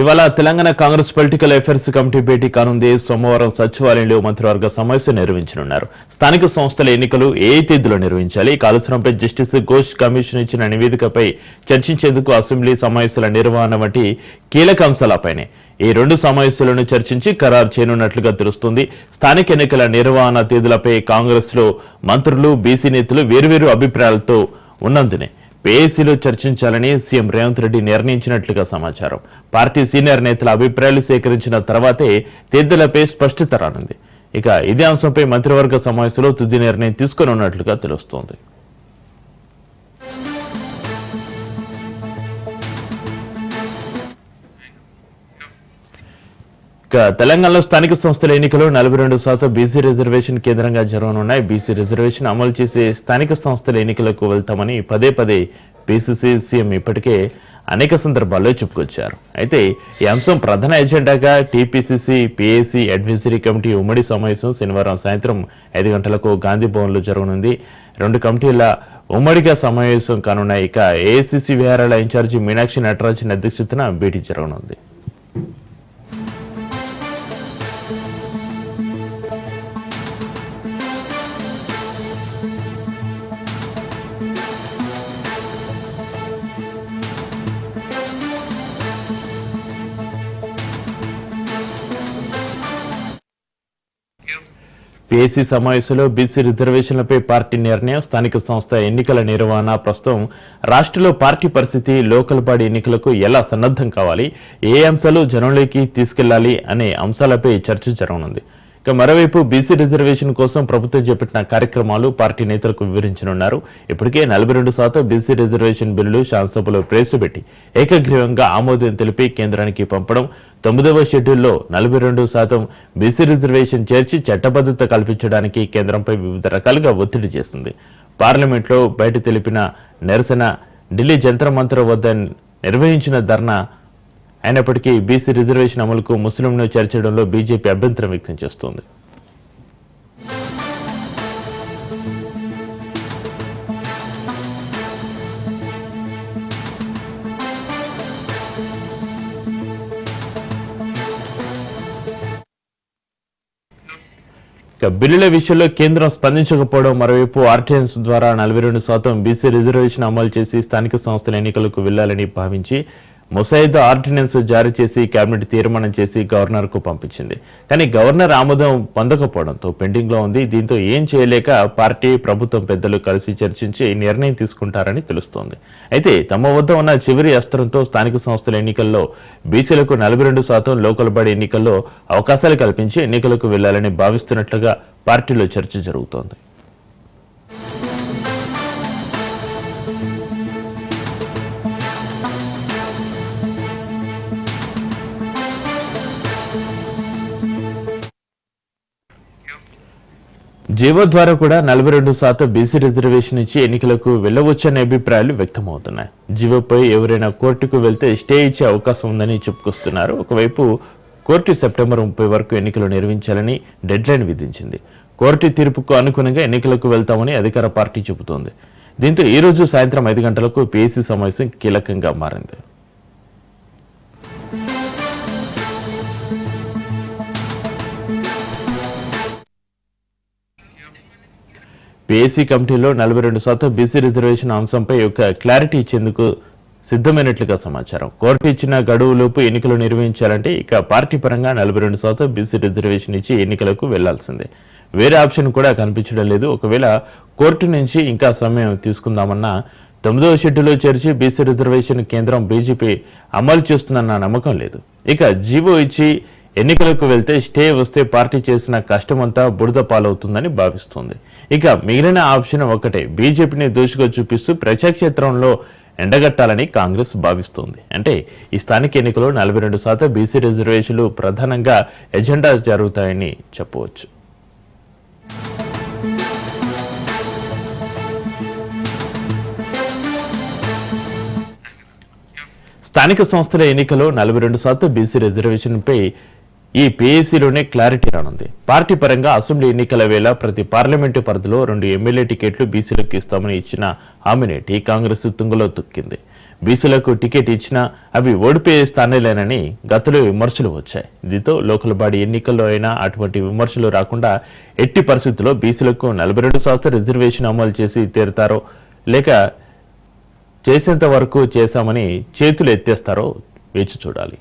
ఇవాళ Telangana Congress political affairs committee భేటీ కానుంది. సోమవారం సచివాలయంలో మంత్రివర్గ సమావేశం నిర్వహించనున్నారు. స్థానిక సంస్థల ఎన్నికలు ఏ తేదీలో నిర్వహించాలి? ఈ కాలుష్యంపై జస్టిస్ ఘోష్ కమిషన్ ఇచ్చిన నివేదికపై చర్చించేందుకు అసెంబ్లీ సమావేశాల నిర్వహణ వంటి కీలక అంశాలపైనే. ఈ రెండు సమావేశాలను చర్చించి ఖరారు చేయనున్నట్లుగా తెలుస్తుంది. స్థానిక ఎన్నికల నిర్వహణ తేదీలపై కాంగ్రెస్లో మంత్రులు బీసీ నేతలు వేర్వేరు అభిప్రాయాలతో ఉన్నందునే. పేఏసీలో చర్చించాలని సీఎం రేవంత్ రెడ్డి నిర్ణయించినట్లుగా సమాచారం. పార్టీ సీనియర్ నేతల అభిప్రాయాలు సేకరించిన తర్వాతే తేదీలపై స్పష్టత రానుంది. ఇక ఇదే అంశంపై మంత్రివర్గ సమావేశంలో తుది నిర్ణయం తీసుకున్నట్లుగా తెలుస్తోంది. తెలంగాణలో స్థానిక సంస్థల ఎన్నికలు నలభై రెండు శాతం బీసీ రిజర్వేషన్ కేంద్రంగా జరగనున్నాయి. బీసీ రిజర్వేషన్ అమలు చేసే స్థానిక సంస్థల ఎన్నికలకు వెళ్తామని పదే పదే పీసీసీ సీఎం ఇప్పటికే అనేక సందర్భాల్లో చెప్పుకొచ్చారు. అయితే ఈ అంశం ప్రధాన ఎజెండాగా టీపీసీసీ పీఏసీ అడ్వైజరీ కమిటీ ఉమ్మడి సమావేశం శనివారం సాయంత్రం ఐదు గంటలకు గాంధీ భవన్లో జరగనుంది. రెండు కమిటీల ఉమ్మడిగా సమావేశం కానున్నాయి. ఇక ఏఐసీసీ విహారాల ఇన్ఛార్జి మీనాక్షి నటరాజన్ అధ్యక్షతన భేటీ జరగనుంది. పీఏసీ సమావేశంలో బీసీ రిజర్వేషన్లపై పార్టీ నిర్ణయం స్థానిక సంస్థ ఎన్నికల నిర్వహణ ప్రస్తుతం రాష్ట్రంలో పార్టీ పరిస్థితి లోకల్ బాడీ ఎన్నికలకు ఎలా సన్నద్ధం కావాలి ఏ అంశాలు జనంలోకి తీసుకెళ్ళాలి అనే అంశాలపై చర్చ జరగనుంది. ఇక మరోవైపు బీసీ రిజర్వేషన్ కోసం ప్రభుత్వం చేపట్టిన కార్యక్రమాలు పార్టీ నేతలకు వివరించనున్నారు. ఇప్పటికే నలభై రెండు శాతం బీసీ రిజర్వేషన్ బిల్లులు శాసనసభలో ప్రవేశపెట్టి ఏకగ్రీవంగా ఆమోదం తెలిపి కేంద్రానికి పంపడం తొమ్మిదవ షెడ్యూల్లో నలభై రెండు శాతం బీసీ రిజర్వేషన్ చేర్చి చట్టబద్ధత కల్పించడానికి కేంద్రంపై వివిధ రకాలుగా ఒత్తిడి చేసింది. పార్లమెంట్లో బయట తెలిపిన నిరసన ఢిల్లీ జంతర్ మంతర్ వద్ద నిర్వహించిన ధర్నా అయినప్పటికీ బీసీ రిజర్వేషన్ అమలుకు ముస్లింను చేర్చడంలో బీజేపీ అభ్యంతరం వ్యక్తం చేస్తోంది. ఇక బిల్లుల విషయంలో కేంద్రం స్పందించకపోవడం మరోవైపు ఆర్టీఎన్స్ ద్వారా నలభై రెండు శాతం బీసీ రిజర్వేషన్ అమలు చేసి స్థానిక సంస్థల ఎన్నికలకు వెళ్ళాలని భావించి ముసాయిదా ఆర్డినెన్స్ జారీ చేసి కేబినెట్ తీర్మానం చేసి గవర్నర్కు పంపించింది. కానీ గవర్నర్ ఆమోదం పొందకపోవడంతో పెండింగ్లో ఉంది. దీంతో ఏం చేయలేక పార్టీ ప్రభుత్వం పెద్దలు కలిసి చర్చించి నిర్ణయం తీసుకుంటారని తెలుస్తోంది. అయితే తమ వద్ద ఉన్న చివరి అస్త్రంతో స్థానిక సంస్థల ఎన్నికల్లో బీసీలకు నలభై రెండు శాతం లోకల్ బడి ఎన్నికల్లో అవకాశాలు కల్పించి ఎన్నికలకు వెళ్ళాలని భావిస్తున్నట్లుగా పార్టీలో చర్చ జరుగుతోంది. జీవో ద్వారా కూడా నలభై రెండు శాతం బీసీ రిజర్వేషన్ ఇచ్చి ఎన్నికలకు వెళ్ళవచ్చనే అభిప్రాయాలు వ్యక్తమవుతున్నాయి. జీవోపై ఎవరైనా కోర్టుకు వెళ్తే స్టే ఇచ్చే అవకాశం ఉందని చెప్పుకొస్తున్నారు. ఒకవైపు కోర్టు సెప్టెంబర్ ముప్పై వరకు ఎన్నికలు నిర్వహించాలని డెడ్లైన్ విధించింది. కోర్టు తీర్పుకు అనుగుణంగా ఎన్నికలకు వెళ్తామని అధికార పార్టీ చెబుతోంది. దీంతో ఈరోజు సాయంత్రం ఐదు గంటలకు పీఏసీ సమావేశం కీలకంగా మారింది. పీఏసీ కమిటీలో నలభై రెండు శాతం బీసీ రిజర్వేషన్ అంశంపై ఒక క్లారిటీ ఇచ్చేందుకు సిద్ధమైనట్లుగా సమాచారం. కోర్టు ఇచ్చిన గడువులోపు ఎన్నికలు నిర్వహించాలంటే ఇక పార్టీ పరంగా నలభై రెండు శాతం బీసీ రిజర్వేషన్ ఇచ్చి ఎన్నికలకు వెళ్ళాల్సిందే. వేరే ఆప్షన్ కూడా కనిపించడం లేదు. ఒకవేళ కోర్టు నుంచి ఇంకా సమయం తీసుకుందామన్నా తొమ్మిదవ షెడ్యూల్లో చేర్చి బీసీ రిజర్వేషన్ కేంద్రం బీజేపీ అమలు చేస్తుందన్న నమ్మకం లేదు. ఇక జీవో ఇచ్చి ఎన్నికలకు వెళ్తే స్టే వస్తే పార్టీ చేసిన కష్టమంతా బురద పాలవుతుందని భావిస్తోంది. ఇక మిగిలిన ఆప్షన్ ఒకటే బీజేపీని దోషిగా చూపిస్తూ ప్రజాక్షేత్రంలో ఎండగట్టాలని కాంగ్రెస్ భావిస్తోంది. అంటే ఈ స్థానిక ఎన్నికలో నలభై రెండు శాతం బీసీ రిజర్వేషన్లు ప్రధానంగా ఎజెండా జరుగుతాయని చెప్పవచ్చు. స్థానిక సంస్థల ఎన్నికలో నలభై రెండు శాతం బీసీ రిజర్వేషన్పై ఈ పీఏసీలోనే క్లారిటీ రానుంది. పార్టీ పరంగా అసెంబ్లీ ఎన్నికల వేళ ప్రతి పార్లమెంటు పరిధిలో రెండు ఎమ్మెల్యే టికెట్లు బీసీలకు ఇస్తామని ఇచ్చిన హామీని టీ కాంగ్రెస్ తుంగలో తొక్కింది. బీసీలకు టికెట్ ఇచ్చినా అవి ఓడిపోయే స్థానాలేనని గతంలో విమర్శలు వచ్చాయి. దీంతో లోకల్ బాడీ ఎన్నికల్లో అయినా అటువంటి విమర్శలు రాకుండా ఎట్టి పరిస్థితుల్లో బీసీలకు నలభై రెండు శాతం రిజర్వేషన్ అమలు చేసి తీరుతారో లేక చేసేంత వరకు చేశామని చేతులు ఎత్తేస్తారో వేచి చూడాలి.